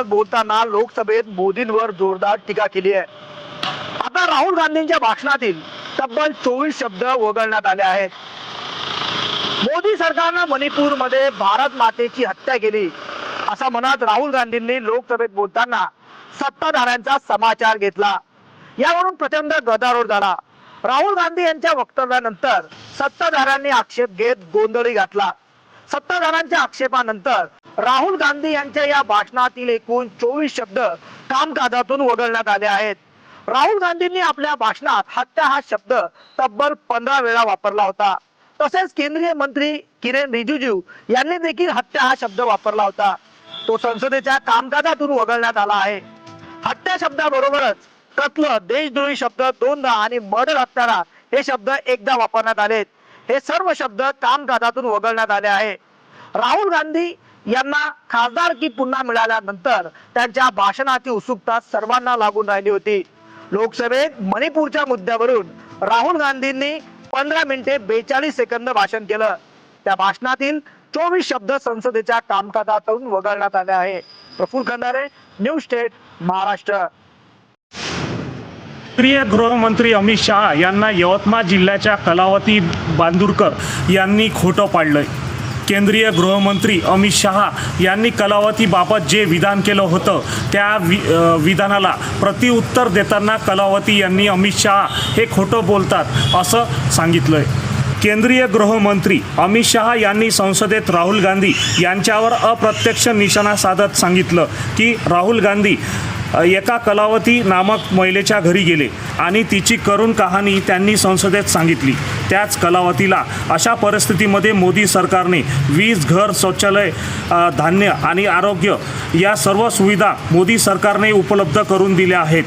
मणिपूर बोलताना लोकसभेत मोदींवर जोरदार टीका केली आहे. आता राहुल गांधींच्या भाषणातील तब्बल चोवीस शब्द वगळण्यात आले आहेत. मोदी सरकारनं मणिपूरमध्ये भारत मातेची हत्या केली. असा म्हणत राहुल गांधींनी लोकसभेत बोलताना सत्ताधाऱ्यांचा समाचार घेतला. यावरून प्रचंड गदारोळ झाला. राहुल गांधी यांच्या वक्तव्यानंतर सत्ताधाऱ्यांनी आक्षेप घेत गोंधळी घातला. सत्ताधारांच्या आक्षेपानंतर राहुल गांधी यांच्या या भाषणातील एकूण चोवीस शब्द कामकाजातून वगळण्यात आले आहेत. राहुल गांधींनी आपल्या भाषणात हत्या हा शब्द तब्बल पंधरा वेळा वापरला होता. तसेच केंद्रीय मंत्री किरेन रिजिजू यांनी देखील हत्या हा शब्द वापरला होता. तो संसदेच्या कामकाजातून वगळण्यात आला आहे. हत्या शब्दाबरोबरच कत्ल देशद्रोही शब्द दोनदा आणि मर्डर हत्यारा हे शब्द एकदा वापरण्यात आलेत. हे सर्व शब्द कामकाजातून वगळण्यात आले आहे. राहुल गांधी यांना खासदारकी पुन्हा मिळाल्यानंतर त्यांच्या भाषणाची उत्सुकता सर्वांना लागून राहिली होती. लोकसभेत मणिपूरच्या मुद्द्यावरून राहुल गांधींनी पंधरा मिनिटे बेचाळीस सेकंद भाषण केलं. त्या भाषणातील चोवीस शब्द संसदेच्या कामकाजातून वगळण्यात आले आहे. Praful Khandare news state Maharashtra. केंद्रीय गृहमंत्री अमित शहा यांना यवतमाळ जिल्ह्याच्या कलावती बांदूरकर यांनी खोटं पाडलंय. केंद्रीय गृहमंत्री अमित शहा यांनी कलावतीबाबत जे विधान केलं होतं त्या वि विधानाला प्रतिउत्तर देताना कलावती यांनी अमित शहा हे खोटं बोलतात असं सांगितलंय. केंद्रीय गृहमंत्री अमित शहा यांनी संसदेत राहुल गांधी यांच्यावर अप्रत्यक्ष निशाणा साधत सांगितलं की राहुल गांधी एका कलावती नामक महिलेच्या घरी गेले आणि तिची करुण कहाणी त्यांनी संसदेत सांगितली. त्याच कलावतीला अशा परिस्थितीमध्ये मोदी सरकारने वीज घर शौचालय धान्य आणि आरोग्य या सर्व सुविधा मोदी सरकारने उपलब्ध करून दिल्या आहेत.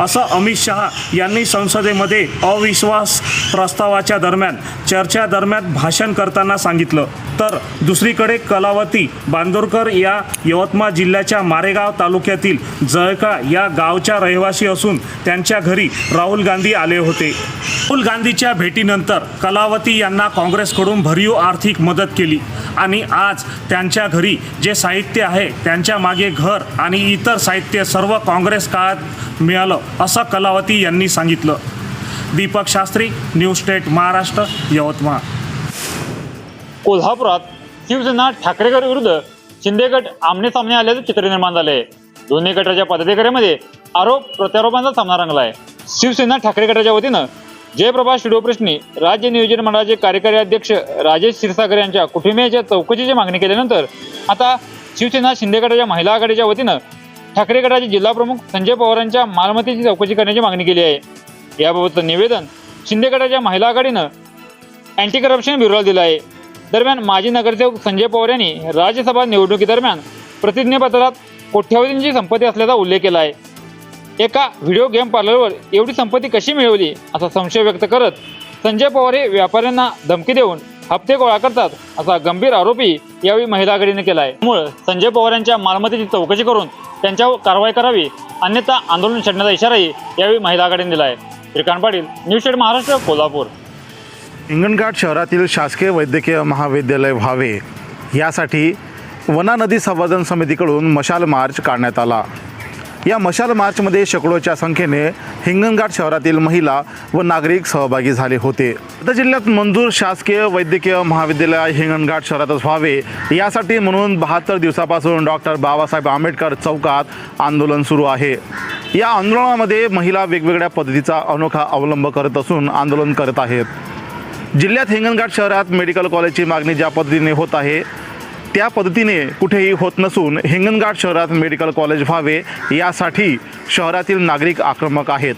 असं अमित शहा यांनी संसदेमध्ये अविश्वास प्रस्तावाच्या दरम्यान चर्चा दरम्यान भाषण करताना सांगितलं. तर दुसरीकडे कलावती बांदोरकर या यवतमाळ जिल्ह्याच्या मारेगाव तालुक्यातील जळका या गावच्या रहिवासी असून त्यांच्या घरी राहुल गांधी आले होते. राहुल गांधीच्या भेटीनंतर कलावती यांना काँग्रेसकडून भरीव आर्थिक मदत केली. आणि आज त्यांच्या घरी जे साहित्य आहे त्यांच्या मागे घर आणि इतर साहित्य सर्व काँग्रेस काळात मिळालं असं कलावती यांनी सांगितलं. Deepak Shastri news state Maharashtra Yavatmal. कोल्हापुरात शिवसेना ठाकरेकर विरुद्ध शिंदे गट आमने सामने आल्याचं चित्र निर्माण झाले दोन्ही गटाच्या पदाधिकाऱ्यांमध्ये आरोप प्रत्यारोपांचा सामना रंगला आहे शिवसेना ठाकरे गटाच्या वतीनं जयप्रभा स्टुडिओ प्रश्नी राज्य नियोजन मंडळाचे कार्यकारी अध्यक्ष राजेश क्षीरसागर यांच्या कुटुंबियाच्या चौकशीची मागणी केल्यानंतर आता शिवसेना शिंदे गटाच्या महिला आघाडीच्या वतीनं ठाकरे गटाचे जिल्हा प्रमुख संजय पवारांच्या मालमत्तेची चौकशी करण्याची मागणी केली आहे. याबाबतचं निवेदन शिंदे गटाच्या महिला आघाडीनं अँटी करप्शन ब्युरोला दिलं आहे. दरम्यान माजी नगरसेवक संजय पवार यांनी राज्यसभा निवडणुकीदरम्यान प्रतिज्ञापत्रात कोट्यावधींची संपत्ती असल्याचा उल्लेख केला आहे. एका व्हिडिओ गेम पार्लरवर एवढी संपत्ती कशी मिळवली असा संशय व्यक्त करत संजय पवार हे व्यापाऱ्यांना धमकी देऊन हप्ते गोळा करतात असा गंभीर आरोपी यावेळी महिला आघाडीने केला आहे त्यामुळे संजय पवार यांच्या मालमत्तेची चौकशी करून त्यांच्यावर कारवाई करावी अन्यथा आंदोलन छेडण्याचा इशाराही यावेळी महिला आघाडीने दिला आहे श्रीकांत पाटील न्यूज स्टेट महाराष्ट्र कोल्हापूर. हिंगणघाट शहरातील शासकीय वैद्यकीय महाविद्यालय व्हावे यासाठी वना नदी संवर्धन समितीकडून मशाल मार्च काढण्यात आला. या मशाल मार्चमध्ये शेकडोच्या संख्येने हिंगणघाट शहरातील महिला व नागरिक सहभागी झाले होते. आता जिल्ह्यात मंजूर शासकीय वैद्यकीय महाविद्यालय हिंगणघाट शहरातच व्हावे यासाठी म्हणून बहात्तर दिवसापासून डॉक्टर बाबासाहेब आंबेडकर चौकात आंदोलन सुरू आहे. या आंदोलनामध्ये महिला वेगवेगळ्या पद्धतीचा अनोखा अवलंब करत असून आंदोलन करत आहेत. जिल्ह्यात हिंगणघाट शहरात मेडिकल कॉलेजची मागणी ज्या पद्धतीने होत आहे त्या पद्धतीने कुठेही होत नसून हिंगणघाट शहरात मेडिकल कॉलेज व्हावे यासाठी शहरातील नागरिक आक्रमक आहेत.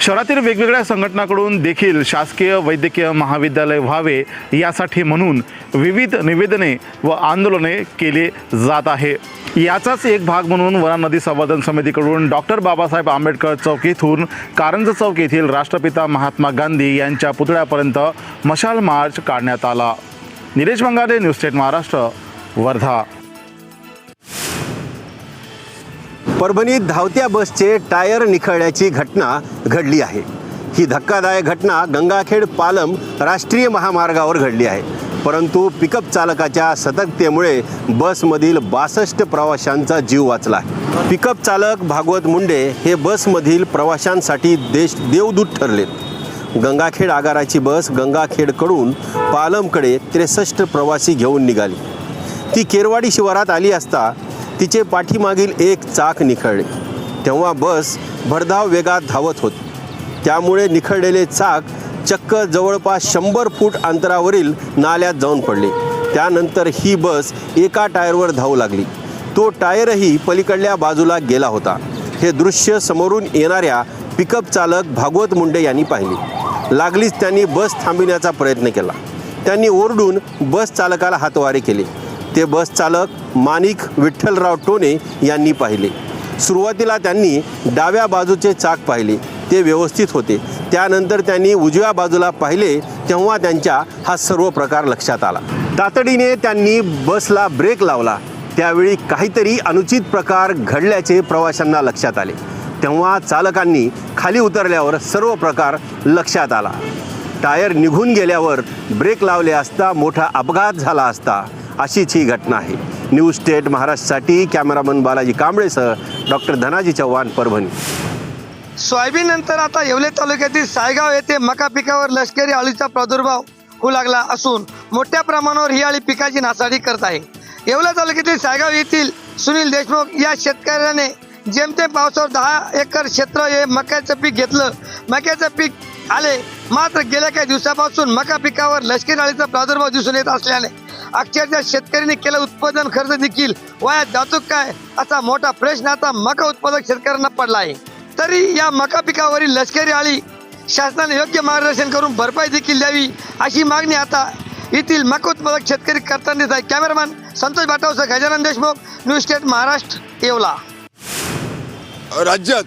शहरातील वेगवेगळ्या संघटनाकडून देखील शासकीय वैद्यकीय महाविद्यालय व्हावे यासाठी म्हणून विविध निवेदने व आंदोलने केले जात आहे. याचाच एक भाग म्हणून वरा नदी संवर्धन समितीकडून डॉक्टर बाबासाहेब आंबेडकर चौक येथून कारंज चौक येथील राष्ट्रपिता महात्मा गांधी यांच्या पुतळ्यापर्यंत मशाल मार्च काढण्यात आला. Nilesh Mangare news state Maharashtra Wardha. परभणीत धावत्या बसचे टायर निखळण्याची घटना घडली आहे. ही धक्कादायक घटना गंगाखेड पालम राष्ट्रीय महामार्गावर घडली आहे. परंतु पिकअप चालकाच्या सतर्कतेमुळे बसमधील बासष्ट प्रवाशांचा जीव वाचला आहे. पिकअप चालक भागवत मुंडे हे बसमधील प्रवाशांसाठी देश देवदूत ठरलेत गंगाखेड आगाराची बस गंगाखेडकडून पालमकडे त्रेसष्ट प्रवासी घेऊन निघाली. ती केरवाडी शिवारात आली असता तिचे पाठीमागील एक चाक निखळले. तेव्हा बस भरधाव वेगात धावत होती. त्यामुळे निखळलेले चाक चक्क जवळपास शंभर फूट अंतरावरील नाल्यात जाऊन पडले. त्यानंतर ही बस एका टायरवर धावू लागली. तो टायरही पलीकडल्या बाजूला गेला होता. हे दृश्य समोरून येणाऱ्या पिकअप चालक भागवत मुंडे यांनी पाहिले. लागलीच त्यांनी बस थांबविण्याचा प्रयत्न केला. त्यांनी ओरडून बस चालकाला हातवारे केले. ते बस चालक माणिक विठ्ठलराव टोने यांनी पाहिले. सुरुवातीला त्यांनी डाव्या बाजूचे चाक पाहिले. ते व्यवस्थित होते. त्यानंतर त्यांनी उजव्या बाजूला पाहिले तेव्हा त्यांच्या हा सर्व प्रकार लक्षात आला. तातडीने त्यांनी बसला ब्रेक लावला. त्यावेळी काहीतरी अनुचित प्रकार घडल्याचे प्रवाशांना लक्षात आले. तेव्हा चालकांनी खाली उतरल्यावर सर्व प्रकार लक्षात आला. टायर निघून गेल्यावर ब्रेक लावले असता मोठा अपघात झाला असता अशीच ही घटना आहे. न्यूज स्टेट महाराष्ट्रासाठी कॅमेरामन बालाजी कांबळेसह डॉक्टर धनाजी चव्हाण परभणी. सोयाबीन नंतर आता येवले तालुक्यातील सायगाव येथे मका पिकावर लष्करी अळीचा प्रादुर्भाव होऊ लागला असून मोठ्या प्रमाणावर ही अळी पिकाची नासाडी करत आहे. येवला तालुक्यातील सायगाव येथील सुनील देशमुख या शेतकऱ्याने जेमतेम पावसावर दहा एकर क्षेत्र हे मक्याचं पीक घेतलं. मक्याचं पीक आले मात्र गेल्या काही दिवसापासून मका पिकावर लष्करी अळीचा प्रादुर्भाव दिसून येत असल्याने अक्षरशः शेतकऱ्यांनी केलं उत्पादन खर्च देखील वाया जातो काय असा मोठा प्रश्न आता मका उत्पादक शेतकऱ्यांना पडला आहे. तरी या मका पिकावरील लष्करी आळी शासनाने योग्य मार्गदर्शन करून भरपाई देखील द्यावी अशी मागणी आता येथील मका उत्पादक शेतकरी करताना दिसत आहे. कॅमेरामॅन संतोष बाटावसह गजानन देशमुख न्यूज स्टेट महाराष्ट्र येवला. राज्यात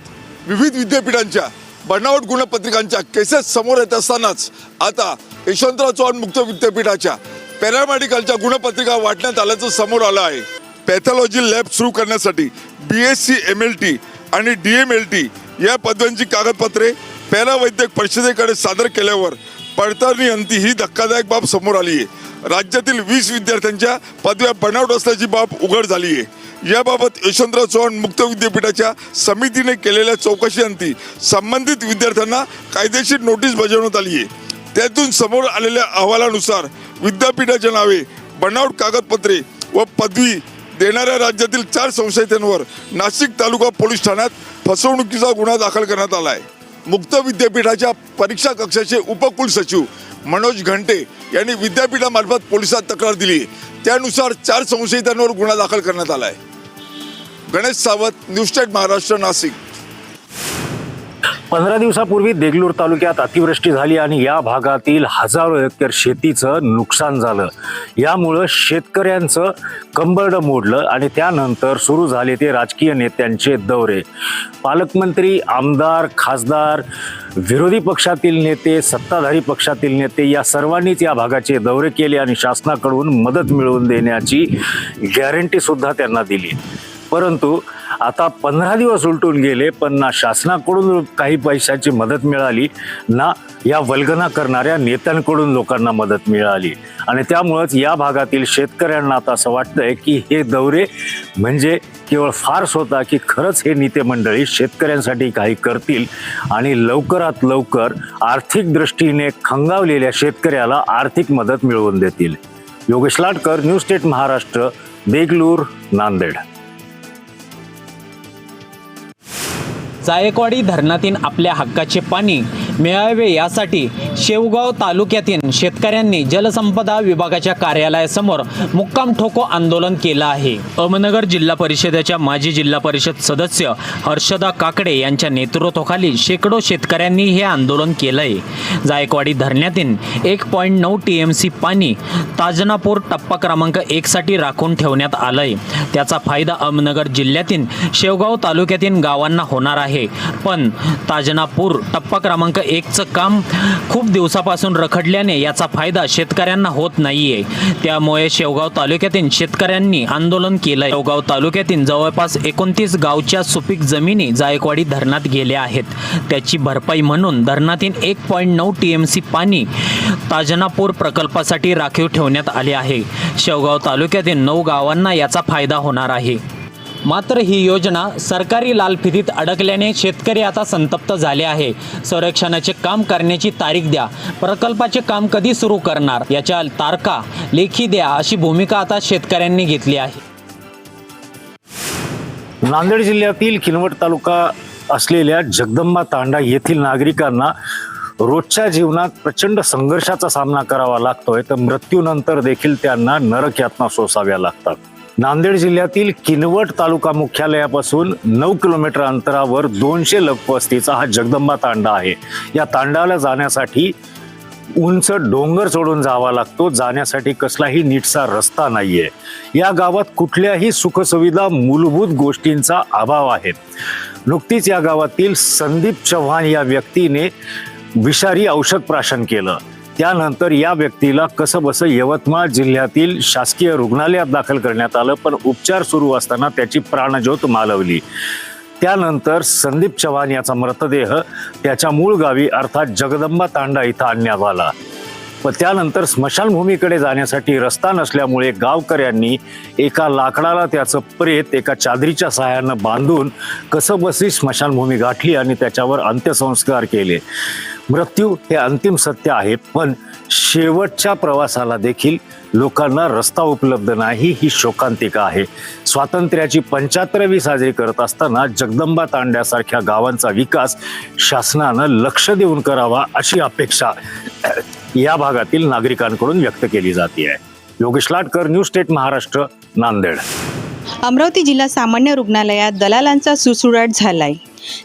विविध विद्यापीठांच्या बनावट गुणपत्रिकांच्या केसेस समोर येत असतानाच आता यशवंतराव चव्हाण मुक्त विद्यापीठाच्या पॅरामेडिकलच्या गुणपत्रिका वाटण्यात आल्याचं समोर आलं आहे. पॅथॉलॉजी लॅब सुरू करण्यासाठी B S C M L T आणि डी एम एल टी या पदव्यांची कागदपत्रे पॅरावैद्यक परिषदेकडे सादर केल्यावर पडताळणी अंती ही धक्कादायक बाब समोर आली आहे. राज्यातील वीस विद्यार्थ्यांच्या पदव्या बनावट असल्याची बाब उघड झाली आहे. याबाबत यशवंतराव चव्हाण मुक्त विद्यापीठाच्या समितीने केलेल्या चौकशीअंती संबंधित विद्यार्थ्यांना कायदेशीर नोटीस बजावण्यात आली आहे. त्यातून समोर आलेल्या अहवालानुसार विद्यापीठाच्या नावे बनावट कागदपत्रे व पदवी देणाऱ्या राज्यातील चार संशयितांवर नाशिक तालुका पोलीस ठाण्यात फसवणुकीचा गुन्हा दाखल करण्यात आला आहे. मुक्त विद्यापीठाच्या परीक्षा कक्षाचे उपकुलसचिव मनोज घंटे यांनी विद्यापीठामार्फत पोलिसात तक्रार दिली त्यानुसार चार संशयितांवर गुन्हा दाखल करण्यात आला आहे. गणेश सावंत न्यूज महाराष्ट्र नाशिक. पंधरा दिवसापूर्वी देगलूर तालुक्यात अतिवृष्टी झाली आणि या भागातील हजारो हेक्टर शेतीचं नुकसान झालं. यामुळं शेतकऱ्यांचं कंबरडं मोडलं आणि त्यानंतर सुरू झाले ते राजकीय नेत्यांचे दौरे. पालकमंत्री आमदार खासदार विरोधी पक्षातील नेते सत्ताधारी पक्षातील नेते या सर्वांनीच या भागाचे दौरे केले आणि शासनाकडून मदत मिळवून देण्याची गॅरंटीसुद्धा त्यांना दिली. परंतु आता पंधरा दिवस उलटून गेले पण ना शासनाकडून काही पैशाची मदत मिळाली ना या वल्गना करणाऱ्या नेत्यांकडून लोकांना मदत मिळाली. आणि त्यामुळंच या भागातील शेतकऱ्यांना आता असं वाटतंय की हे दौरे म्हणजे केवळ फार्स होता की खरंच हे नेते मंडळी शेतकऱ्यांसाठी काही करतील. आणि लवकरात लवकर आर्थिक दृष्टीने खंगावलेल्या शेतकऱ्याला आर्थिक मदत मिळवून देतील. Yogesh Latkar news state Maharashtra Degloor Nanded. Jayakwadi धरणातील आपल्या हक्काचे पाणी मिळावे यासाठी शेवगाव तालुक्यातील शेतकऱ्यांनी जलसंपदा विभागाच्या कार्यालयासमोर मुक्काम ठोको आंदोलन केलं आहे. अहमदनगर जिल्हा परिषदेच्या माजी जिल्हा परिषद सदस्य हर्षदा काकडे यांच्या नेतृत्वाखाली शेकडो शेतकऱ्यांनी हे आंदोलन केलं आहे जायकवाडी धरण्यातील एक पॉईंट नऊ टी एम सी पाणी ताजनापूर टप्पा क्रमांक एकसाठी राखून ठेवण्यात आलंय. त्याचा फायदा अहमदनगर जिल्ह्यातील शेवगाव तालुक्यातील गावांना होणार आहे. पण ताजनापूर टप्पा क्रमांक एकचं काम खूप दिवसापासून रखडल्याने याचा फायदा शेतकऱ्यांना होत नाहीये. त्यामुळे शेवगाव तालुक्यातील शेतकऱ्यांनी आंदोलन केलं शेवगाव तालुक्यातील जवळपास एकोणतीस गावच्या सुपीक जमिनी जायकवाडी धरणात गेल्या आहेत. त्याची भरपाई म्हणून धरणातील एक पॉईंट नऊ टी एम सी पाणी ताजनापूर प्रकल्पासाठी राखीव ठेवण्यात आले आहे. शेवगाव तालुक्यातील नऊ गावांना याचा फायदा होणार आहे. मात्र ही योजना सरकारी लालफितीत अडकल्याने शेतकरी आता संतप्त झाले आहे. संरक्षणाचे काम करण्याची तारीख द्या. प्रकल्पाचे काम कधी सुरू करणार? याच्या तारखा लेखी द्या अशी भूमिका आता शेतकऱ्यांनी घेतली आहे. नांदेड जिल्ह्यातील किनवट तालुका असलेल्या जगदंबा तांडा येथील नागरिकांना रोजच्या जीवनात प्रचंड संघर्षाचा सामना करावा लागतोय. तर मृत्यूनंतर देखील त्यांना नरक यातना सोसाव्या लागतात. नांदेड जिल्ह्यातील किनवट तालुका मुख्यालयापासून नऊ किलोमीटर अंतरावर दोनशे लोकवस्तीचा हा जगदंबा तांडा आहे. या तांडाला जाण्यासाठी उंच डोंगर चढून जावा लागतो. जाण्यासाठी कसलाही नीटसा रस्ता नाहीये. या गावात कुठल्याही सुखसुविधा मूलभूत गोष्टींचा अभाव आहे. नुकतीच या गावातील संदीप चव्हाण या व्यक्तीने विषारी औषध प्राशन केलं. त्यानंतर या व्यक्तीला कसं बसं यवतमाळ जिल्ह्यातील शासकीय रुग्णालयात दाखल करण्यात आलं पण उपचार सुरू असताना त्याची प्राणज्योत मालवली. त्यानंतर संदीप चव्हाण याचा मृतदेह त्याच्या मूळ गावी अर्थात जगदंबा तांडा इथं आणण्यात आला. व त्यानंतर स्मशानभूमीकडे जाण्यासाठी रस्ता नसल्यामुळे गावकऱ्यांनी एका लाकडाला त्याचं प्रेत एका चादरीच्या सहाय्यानं बांधून कसंबसी स्मशानभूमी गाठली आणि त्याच्यावर अंत्यसंस्कार केले. मृत्यू हे अंतिम सत्य आहे पण शेवटच्या प्रवासाला देखील लोकांना रस्ता उपलब्ध नाही ही शोकांतिका आहे. स्वातंत्र्याची पंच्याहत्तरावी साजरी करत असताना जगदंबा तांड्यासारख्या गावांचा विकास शासनानं लक्ष देऊन करावा अशी अपेक्षा या भागातील नागरिकांकडून व्यक्त केली जाते आहे. Yogesh Latkar new state Maharashtra Nanded. Amravati जिल्हा सामान्य रुग्णालयात दलालांचा सुसुराट झालाय.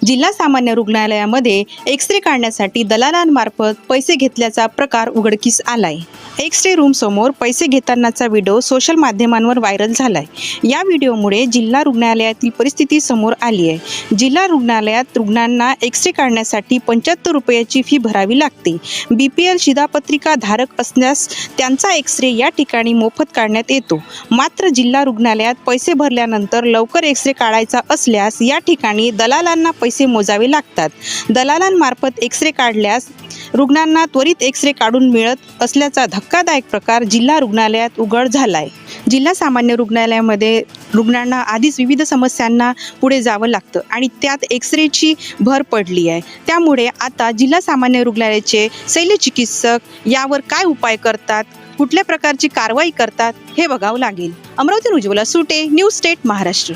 जिल्हा सामान्य रुग्णालयामध्ये एक्स रे काढण्यासाठी दलालांमार्फत पैसे घेतल्याचा प्रकार उघडकीस आलाय. एक्स रे रूम समोर पैसे घेतानाचा व्हिडिओ सोशल माध्यमांवर व्हायरल झालाय. या व्हिडिओमुळे जिल्हा रुग्णालयातील परिस्थिती समोर आली आहे जिल्हा रुग्णालयात रुग्णांना एक्स रे काढण्यासाठी पंच्याहत्तर रुपयाची फी भरावी लागते. बी पी एल शिधापत्रिका धारक असल्यास त्यांचा एक्स रे या ठिकाणी मोफत काढण्यात येतो. मात्र जिल्हा रुग्णालयात पैसे भरल्यानंतर लवकर एक्स रे काढायचा असल्यास या ठिकाणी दलालांना पैसे मोजावे लागतात. दलालांमार्फत एक्स रे काढल्यास रुग्णांना त्वरित एक्स रे काढून मिळत असल्याचा धक्कादायक प्रकार जिल्हा रुग्णालयात उघड झालाय. जिल्हा सामान्य रुग्णालयामध्ये रुग्णांना आधीच विविध समस्यांना पुढे जावं लागतं आणि त्यात एक्स रेची भर पडली आहे. त्यामुळे आता जिल्हा सामान्य रुग्णालयाचे शल्यचिकित्सक यावर काय उपाय करतात? कुठल्या प्रकारची कारवाई करतात? हे बघावं लागेल. अमरावती उज्ज्वला सुटे न्यूज स्टेट महाराष्ट्र.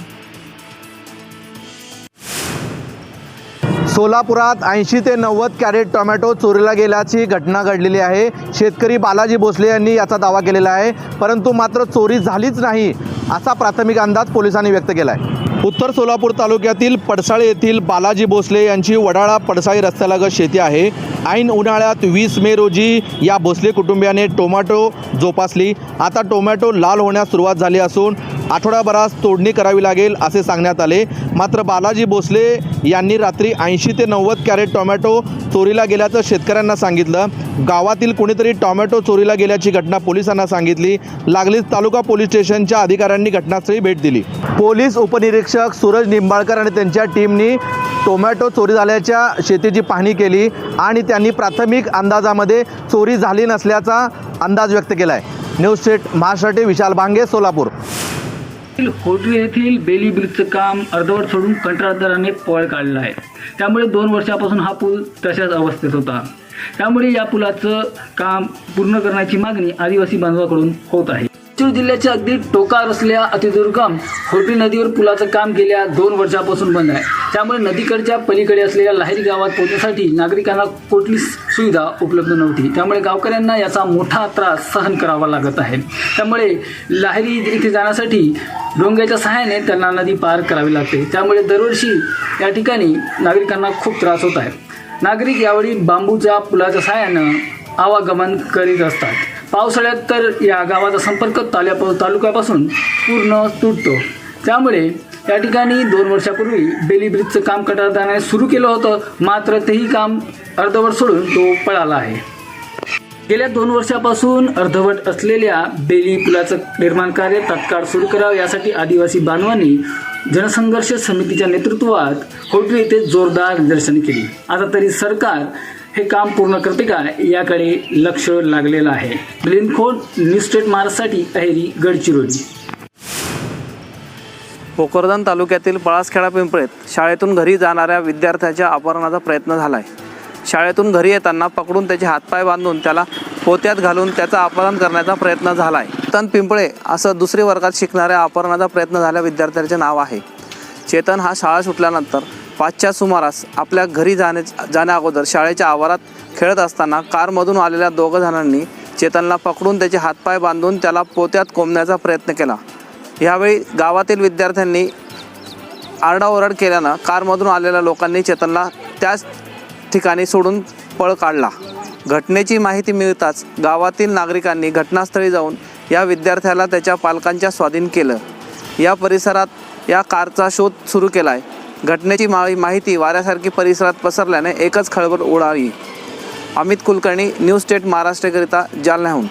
सोलापुरात ऐंशी ते नव्वद कॅरेट टोमॅटो चोरीला गेल्याची घटना घडलेली आहे. शेतकरी बालाजी भोसले यांनी याचा दावा केलेला आहे. परंतु मात्र चोरी झालीच नाही असा प्राथमिक अंदाज पोलिसांनी व्यक्त केला आहे उत्तर सोलापूर तालुक्यातील पडसाळे येथील बालाजी भोसले यांची वडाळा पडसाळी रस्त्यालगत शेती आहे. ऐन उन्हाळ्यात वीस मे रोजी या भोसले कुटुंबियाने टोमॅटो जोपासली. आता टोमॅटो लाल होण्यास सुरुवात झाली असून आठवडाभरात तोडणी करावी लागेल असे सांगण्यात आले. मात्र बालाजी भोसले यांनी रात्री ऐंशी ते नव्वद कॅरेट टोमॅटो चोरीला गेल्याचं शेतकऱ्यांना सांगितलं. गावातील कोणीतरी टोमॅटो चोरीला गेल्याची घटना पोलिसांना सांगितली. लागलीच तालुका पोलीस स्टेशनच्या अधिकाऱ्यांनी घटनास्थळी भेट दिली. पोलीस उपनिरीक्षक सूरज निंबाळकर आणि त्यांच्या टीमनी टोमॅटो चोरी झाल्याच्या शेतीची पाहणी केली आणि त्यांनी प्राथमिक अंदाजामध्ये चोरी झाली नसल्याचा अंदाज व्यक्त केला आहे न्यूज सेट महाराष्ट्राचे विशाल भांगे सोलापूर. होटरी येथील बेली ब्रिजचं काम अर्धवट सोडून कंत्राटदाराने पळ काढला आहे. त्यामुळे दोन वर्षापासून हा पूल तशाच अवस्थेत होता. त्यामुळे या पुलाचं काम पूर्ण करण्याची मागणी आदिवासी बांधवाकडून होत आहे. लातूर जिल्ह्याच्या अगदी टोकार असलेल्या अतिदुर्गम होर्टी नदीवर पुलाचं काम गेल्या दोन वर्षापासून बंद आहे. त्यामुळे नदीकडच्या पलीकडे असलेल्या लाहेरी गावात पोहोचण्यासाठी नागरिकांना कुठलीच सुविधा उपलब्ध नव्हती. त्यामुळे गावकऱ्यांना याचा मोठा त्रास सहन करावा लागत आहे. त्यामुळे लाहेरी इथे जाण्यासाठी डोंग्याच्या सहाय्याने त्यांना नदी पार करावी लागते. त्यामुळे दरवर्षी या ठिकाणी नागरिकांना खूप त्रास होत आहे. नागरिक यावेळी बांबूच्या पुलाच्या सहाय्यानं आवागमन करीत असतात. पावसाळ्यात तर या गावाचा संपर्क ताल्या तालुक्यापासून पूर्ण तुटतो. त्यामुळे या ठिकाणी दोन वर्षापूर्वी बेली ब्रिजचं काम कंत्राटदाराने सुरू केलं होतं मात्र तेही काम अर्धवट सोडून तो पळाला आहे. गेल्या दोन वर्षापासून अर्धवट असलेल्या बेली पुलाचं निर्माण कार्य तत्काळ सुरू करावं यासाठी आदिवासी बांधवांनी जनसंघर्ष समितीच्या नेतृत्वात होटरी येथे जोरदार निदर्शने केली. आता तरी सरकार हे काम पूर्ण करते का? याकडे लक्ष लागलेलं आहे. मिलिंद निस्टेट न्यूज स्टेट महाराष्ट्रासाठी अहेरी गडचिरोली. भोकरदन तालुक्यातील पळासखेडा पिंपळेत शाळेतून घरी जाणाऱ्या विद्यार्थ्याच्या अपहरणाचा प्रयत्न झाला आहे शाळेतून घरी येताना पकडून त्याचे हातपाय बांधून त्याला पोत्यात घालून त्याचं अपहरण करण्याचा प्रयत्न झाला आहे चेतन पिंपळे असं दुसरी वर्गात शिकणाऱ्या अपहरणाचा प्रयत्न झाल्या विद्यार्थ्याचे नाव आहे. चेतन हा शाळा सुटल्यानंतर पाचच्या सुमारास आपल्या घरी जाण्या जाण्या अगोदर शाळेच्या आवारात खेळत असताना कारमधून आलेल्या दोघं जणांनी चेतनला पकडून त्याचे हातपाय बांधून त्याला पोत्यात कोंबण्याचा प्रयत्न केला. यावेळी गावातील विद्यार्थ्यांनी आरडाओरड केल्यानं कारमधून आलेल्या लोकांनी चेतनला त्याच ठिकाणी सोडून पळ काढला. घटनेची माहिती मिळताच गावातील नागरिकांनी घटनास्थळी जाऊन या विद्यार्थ्याला त्याच्या पालकांच्या स्वाधीन केलं. या परिसरात या कारचा शोध सुरू केला आहे घटनेची माळी माहिती वाऱ्यासारखी परिसरात पसरल्याने एकच खळबळ उडाली. अमित कुलकर्णी न्यूज स्टेट महाराष्ट्रकरिता जालन्याहून.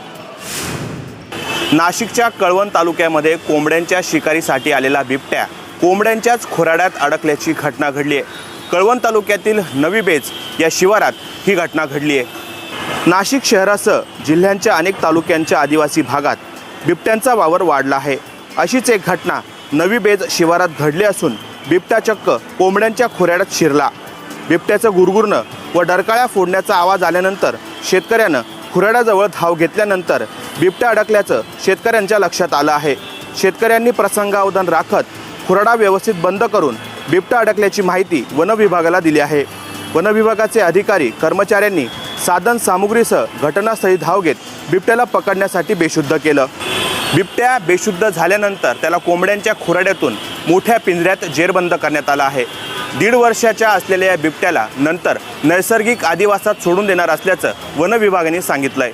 नाशिकच्या कळवण तालुक्यामध्ये कोंबड्यांच्या शिकारीसाठी आलेला बिबट्या कोंबड्यांच्याच खोराड्यात अडकल्याची घटना घडली आहे. कळवण तालुक्यातील नवी बेज या शिवारात ही घटना घडली आहे. नाशिक शहरासह जिल्ह्यांच्या अनेक तालुक्यांच्या आदिवासी भागात बिबट्यांचा वावर वाढला आहे. अशीच एक घटना नवी बेज शिवारात घडली असून बिबट्या चक्क कोंबड्यांच्या खोऱ्याडात शिरला. बिबट्याचं गुरगुरणं व डरकाळ्या फोडण्याचा आवाज आल्यानंतर शेतकऱ्यानं खुराडाजवळ धाव घेतल्यानंतर बिबट्या अडकल्याचं शेतकऱ्यांच्या लक्षात आलं आहे. शेतकऱ्यांनी प्रसंगावधान राखत खुराडा व्यवस्थित बंद करून बिबट्या अडकल्याची माहिती वन विभागाला दिली आहे. वन विभागाचे अधिकारी कर्मचाऱ्यांनी साधन सामुग्रीसह घटनास्थळी धाव घेत बिबट्याला पकडण्यासाठी बेशुद्ध केलं. बिबट्या बेशुद्ध झाल्यानंतर त्याला कोंबड्यांच्या खुराड्यातून मोठ्या पिंजऱ्यात जेरबंद करण्यात आला आहे. दीड वर्षाच्या असलेल्या या बिबट्याला नंतर नैसर्गिक आदिवासात सोडून देणार असल्याचं वनविभागाने सांगितलं आहे